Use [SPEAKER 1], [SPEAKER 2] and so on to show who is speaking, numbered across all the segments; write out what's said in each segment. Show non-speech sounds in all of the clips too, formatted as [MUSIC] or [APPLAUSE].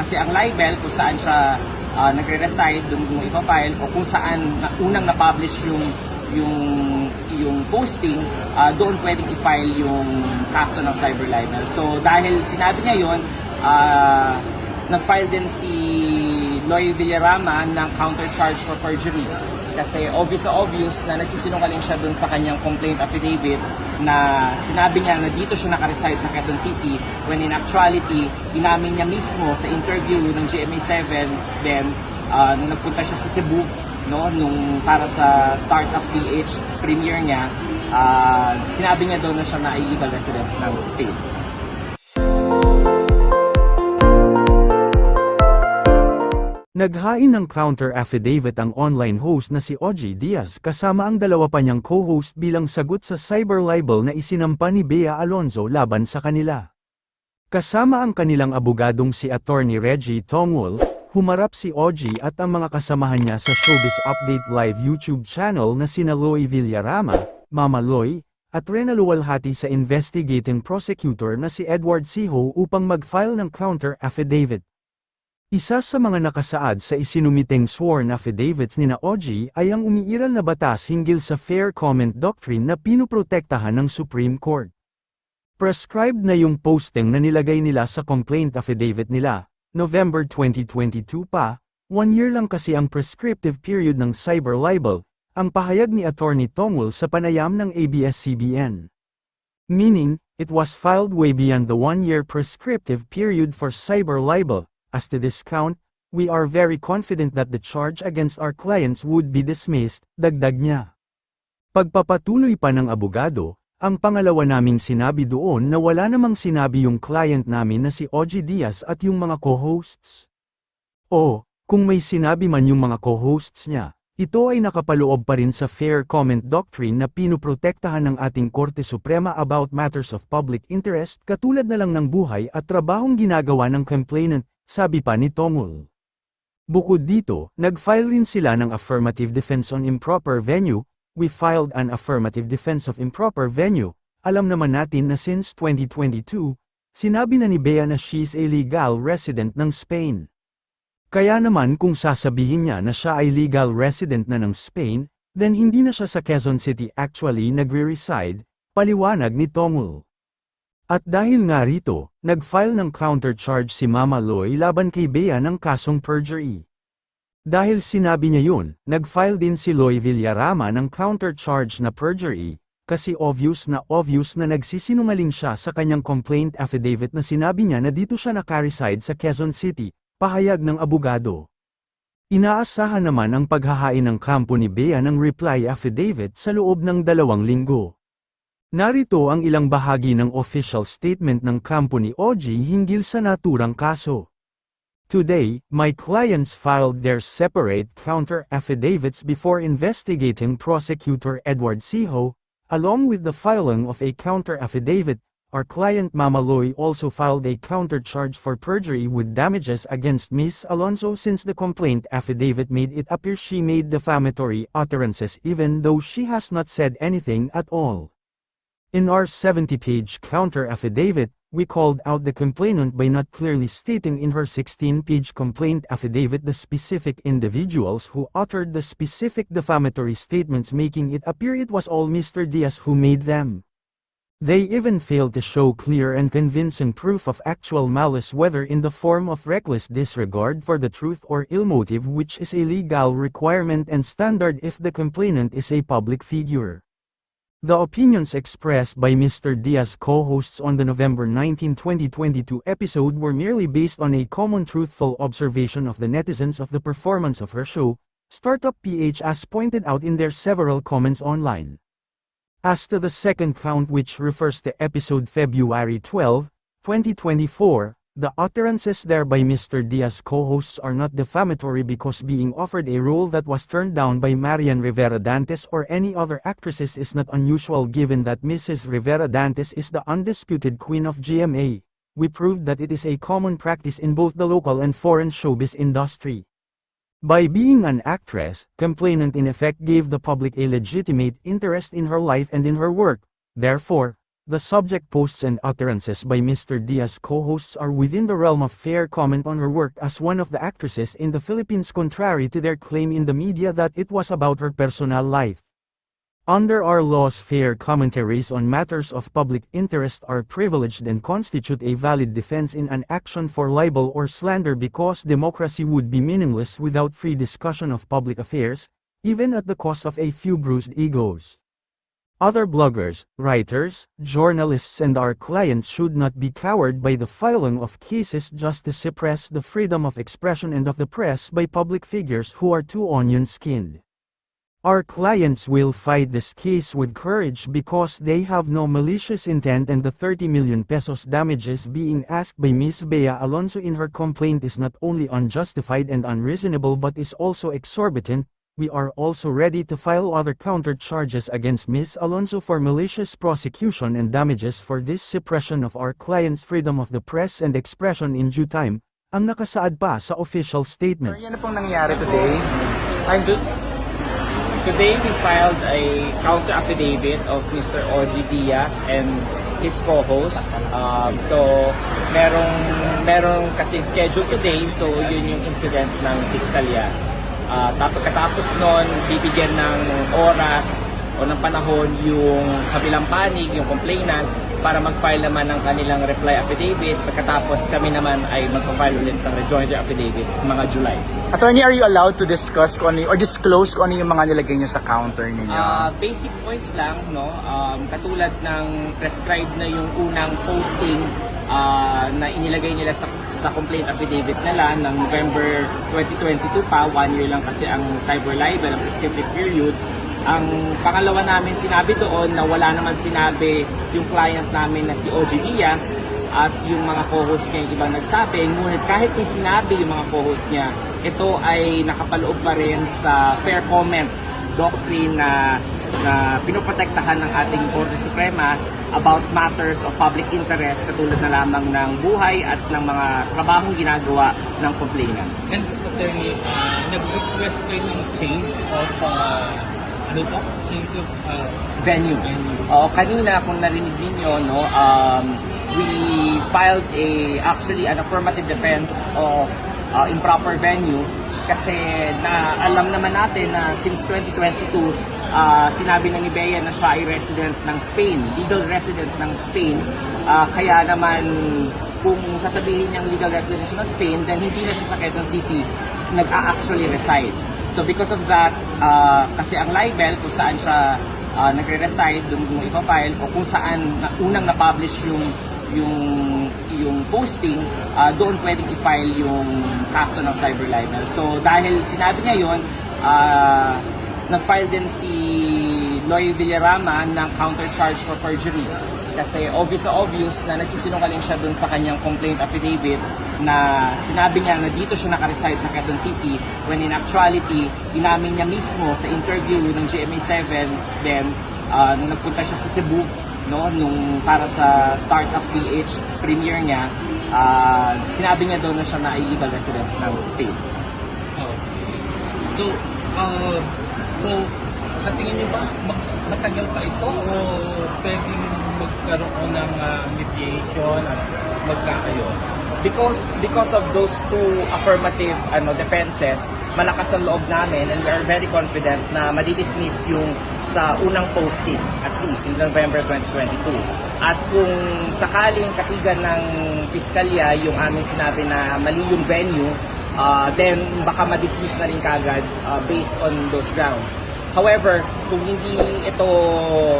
[SPEAKER 1] Kasi ang libel, kung saan siya ah, nagre-reside, doon mo ipafile, o kung saan na, unang na-publish yung yung yung posting, ah, doon pwedeng i-file yung kaso ng cyber libel. So dahil sinabi niya yun, ah, nag-file din si Loy Villarama ng countercharge for perjury. Kasi obvious na obvious na nagsisinungaling siya dun sa kanyang complaint affidavit na sinabi niya na dito siya nakareside sa Quezon City when in actuality, inamin niya mismo sa interview ng GMA7 then uh, nung nagpunta siya sa Cebu no nung para sa Startup PH premiere niya ah, sinabi niya daw na siya na illegal resident ng state.
[SPEAKER 2] Naghain ng counter affidavit ang online host na si OG Diaz kasama ang dalawa pa niyang co-host bilang sagot sa cyber libel na isinampa ni Bea Alonzo laban sa kanila. Kasama ang kanilang abogadong si Attorney Reggie Tongwol, humarap si OG at ang mga kasamahan niya sa Showbiz Update Live YouTube channel na sina Loy Villarama, Mama Loy, at Rena Luwalhati sa investigating prosecutor na si Edward Siho upang mag-file ng counter affidavit. Isa sa mga nakasaad sa isinumiteng sworn affidavits ni na OG ay ang umiiral na batas hinggil sa fair comment doctrine na pinuprotektahan ng Supreme Court. Prescribed na yung posting na nilagay nila sa complaint affidavit nila, November 2022 pa, one year lang kasi ang prescriptive period ng cyber libel, ang pahayag ni Attorney Tongwol sa panayam ng ABS-CBN. Meaning, it was filed way beyond the one-year prescriptive period for cyber libel. As to this count, we are very confident that the charge against our clients would be dismissed, dagdag niya. Pagpapatuloy pa ng abogado, ang pangalawa naming sinabi doon na wala namang sinabi yung client namin na si OG Diaz at yung mga co-hosts. O, kung may sinabi man yung mga co-hosts niya, ito ay nakapaloob pa rin sa fair comment doctrine na pinuprotektahan ng ating Korte Suprema about matters of public interest katulad na lang ng buhay at trabahong ginagawa ng complainant, sabi pa ni Tongul. Bukod dito, nag-file rin sila ng affirmative defense on improper venue, we filed an affirmative defense of improper venue, alam naman natin na since 2022, sinabi na ni Bea na she's a legal resident ng Spain. Kaya naman kung sasabihin niya na siya ay legal resident na ng Spain, then hindi na siya sa Quezon City actually nagre-reside, paliwanag ni Tongul. At dahil nga rito, nag-file ng countercharge si Mama Loy laban kay Bea ng kasong perjury. Dahil sinabi niya yun, nag-file din si Loy Villarama ng countercharge na perjury, kasi obvious na obvious na nagsisinungaling siya sa kanyang complaint affidavit na sinabi niya na dito siya nakareside sa Quezon City, pahayag ng abogado. Inaasahan naman ang paghahain ng kampo ni Bea ng reply affidavit sa loob ng dalawang linggo. Narito ang ilang bahagi ng official statement ng kampo ni OG hinggil sa naturang kaso. Today, my clients filed their separate counter affidavits before investigating prosecutor Edward Siho, along with the filing of a counter affidavit, our client Mama Loy also filed a countercharge for perjury with damages against Ms. Alonso since the complaint affidavit made it appear she made defamatory utterances even though she has not said anything at all. In our 70-page counter affidavit, we called out the complainant by not clearly stating in her 16-page complaint affidavit the specific individuals who uttered the specific defamatory statements making it appear it was all Mr. Diaz who made them. They even failed to show clear and convincing proof of actual malice whether in the form of reckless disregard for the truth or ill motive which is a legal requirement and standard if the complainant is a public figure. The opinions expressed by Mr. Diaz co-hosts on the November 19, 2022 episode were merely based on a common truthful observation of the netizens of the performance of her show, Startup PH as pointed out in their several comments online. As to the second count which refers to episode February 12, 2024, the utterances there by Mr. Diaz co-hosts are not defamatory because being offered a role that was turned down by Marian Rivera Dantes or any other actresses is not unusual given that Mrs. Rivera Dantes is the undisputed queen of GMA. We proved that it is a common practice in both the local and foreign showbiz industry. By being an actress, complainant in effect gave the public a legitimate interest in her life and in her work, therefore, The subject posts and utterances by Mr. Diaz co-hosts are within the realm of fair comment on her work as one of the actresses in the Philippines contrary to their claim in the media that it was about her personal life. Under our laws fair commentaries on matters of public interest are privileged and constitute a valid defense in an action for libel or slander because democracy would be meaningless without free discussion of public affairs, even at the cost of a few bruised egos. Other bloggers, writers, journalists and our clients should not be cowed by the filing of cases just to suppress the freedom of expression and of the press by public figures who are too onion-skinned. Our clients will fight this case with courage because they have no malicious intent and the 30 million pesos damages being asked by Ms. Bea Alonso in her complaint is not only unjustified and unreasonable but is also exorbitant, we are also ready to file other counter charges against Ms. Alonso for malicious prosecution and damages for this suppression of our client's freedom of the press and expression in due time, ang nakasaad pa sa official statement.
[SPEAKER 3] Sir, yan na pong nangyari today. I'm
[SPEAKER 1] To- Today, we filed a counter affidavit of Mr. Oji Diaz and his co-host. Um, so, merong, merong kasing schedule today, so yun yung incident ng piskalya. Uh, tapos katapos nun, bibigyan ng oras o ng panahon yung kabilang panig, yung complainant, para mag-file naman ng kanilang reply affidavit. Pagkatapos kami naman ay mag-file ulit ng rejoinder affidavit mga July.
[SPEAKER 3] Attorney, are you allowed to discuss kung ano, or disclose kung ano yung mga nilagay nyo sa counter ninyo?
[SPEAKER 1] Ah, basic points lang, no? Um, katulad ng prescribed na yung unang posting ah, na inilagay nila sa sa complaint affidavit nila ng November 2022 pa, one year lang kasi ang cyber libel, ang prescriptive period. Ang pangalawa namin sinabi doon na wala naman sinabi yung client namin na si OG Diaz at yung mga co-host niya yung ibang nagsabi. Ngunit kahit may sinabi yung mga co-host niya, ito ay nakapaloob pa rin sa fair comment doctrine na na pinoprotektahan ng ating Korte Suprema about matters of public interest katulad na lamang ng buhay at ng mga trabahong ginagawa ng complainant.
[SPEAKER 4] And attorney, uh, nag-request kayo ng change of, uh, ano po? Change of, uh,
[SPEAKER 1] venue.
[SPEAKER 4] Venue.
[SPEAKER 1] Oo, kanina kung narinig ninyo, no, um, we filed a actually an affirmative defense of uh, improper venue kasi na alam naman natin na since 2022 uh, sinabi na ni Bea na siya ay resident ng Spain, legal resident ng Spain. Uh, kaya naman kung sasabihin niyang legal resident siya ng Spain, then hindi na siya sa Quezon City nag-actually reside. So because of that, uh, kasi ang libel kung saan siya uh, nagre-reside, doon mo ipafile, o kung saan na, unang na-publish yung yung yung posting, uh, doon pwedeng i-file yung kaso ng cyber libel. So dahil sinabi niya yon, uh, nag-file din si Loy Villarama ng counter-charge for perjury. Kasi obvious na obvious na nagsisinungaling siya dun sa kanyang complaint affidavit na sinabi niya na dito siya nakareside sa Quezon City when in actuality, inamin niya mismo sa interview ng GMA7 then uh, nung nagpunta siya sa Cebu no nung para sa Startup PH premiere niya uh, sinabi niya daw na siya na illegal resident ng Spain.
[SPEAKER 4] oh. So, uh, so, sa tingin niyo ba, matagal pa ito o pwedeng magkaroon ng uh, mediation at magkakayo?
[SPEAKER 1] because because of those two affirmative ano defenses malakas ang loob namin and we are very confident na madidismiss yung sa unang posting at least in November 2022 at kung sakaling katigan ng piskalya yung aming sinabi na mali yung venue uh, then baka madismiss na rin kagad uh, based on those grounds However, kung hindi ito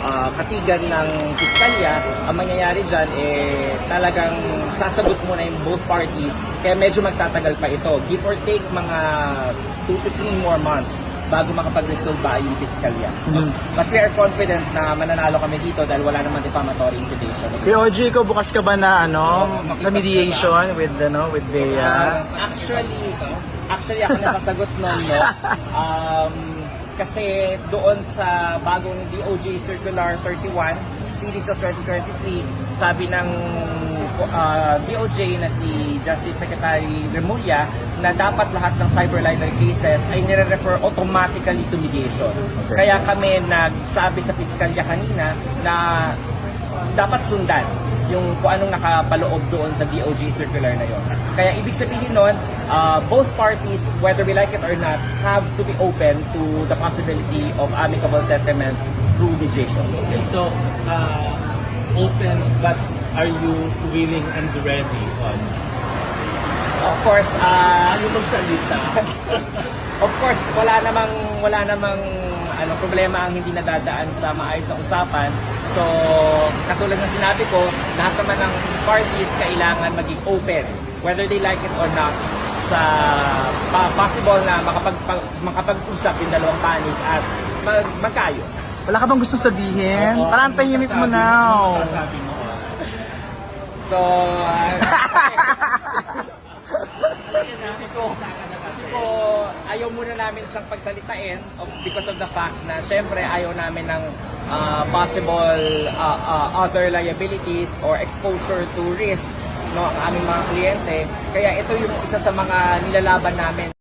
[SPEAKER 1] ah, katigan ng piskalya, ang mangyayari dyan, eh, talagang sasagot muna yung both parties, kaya medyo magtatagal pa ito. Give or take mga 2 to 3 more months bago makapag-resolve ba yung piskalya. But we are confident na mananalo kami dito dahil wala naman defamatory imputation.
[SPEAKER 3] Kay OG, ikaw bukas ka ba na ano, sa mediation with ano, with Bea?
[SPEAKER 1] Um, actually, actually ako nasasagot nun, no? [LAUGHS] Um, kasi doon sa bagong DOJ Circular 31 series of 2023, sabi ng uh, DOJ na si Justice Secretary Remulla na dapat lahat ng cyber libel cases ay nire-refer automatically to mediation.
[SPEAKER 3] Okay.
[SPEAKER 1] Kaya kami nagsabi sa piskalya kanina na dapat sundan yung kung anong nakapaloob doon sa DOJ circular na yon. Kaya ibig sabihin nun, uh, both parties, whether we like it or not, have to be open to the possibility of amicable settlement through mediation.
[SPEAKER 4] Okay, so, uh, open, but are you willing and ready on
[SPEAKER 1] Of course, uh,
[SPEAKER 4] ano magsalita? [LAUGHS]
[SPEAKER 1] Of course, wala namang wala namang ano problema ang hindi nadadaan sa maayos na usapan. So, katulad ng sinabi ko, lahat naman ng parties kailangan maging open whether they like it or not sa pa- possible na makapag makapag-usap yung dalawang panig at mag magkaayos.
[SPEAKER 3] Wala ka bang gusto sabihin? Parang tahimik mo now.
[SPEAKER 4] Ano masasabi mo?
[SPEAKER 1] So, uh, hindi ko, hindi ko, ayaw muna namin siyang pagsalitain of, because of the fact na syempre ayaw namin ng uh, possible uh, uh, other liabilities or exposure to risk no ang aming mga kliyente. Kaya ito yung isa sa mga nilalaban namin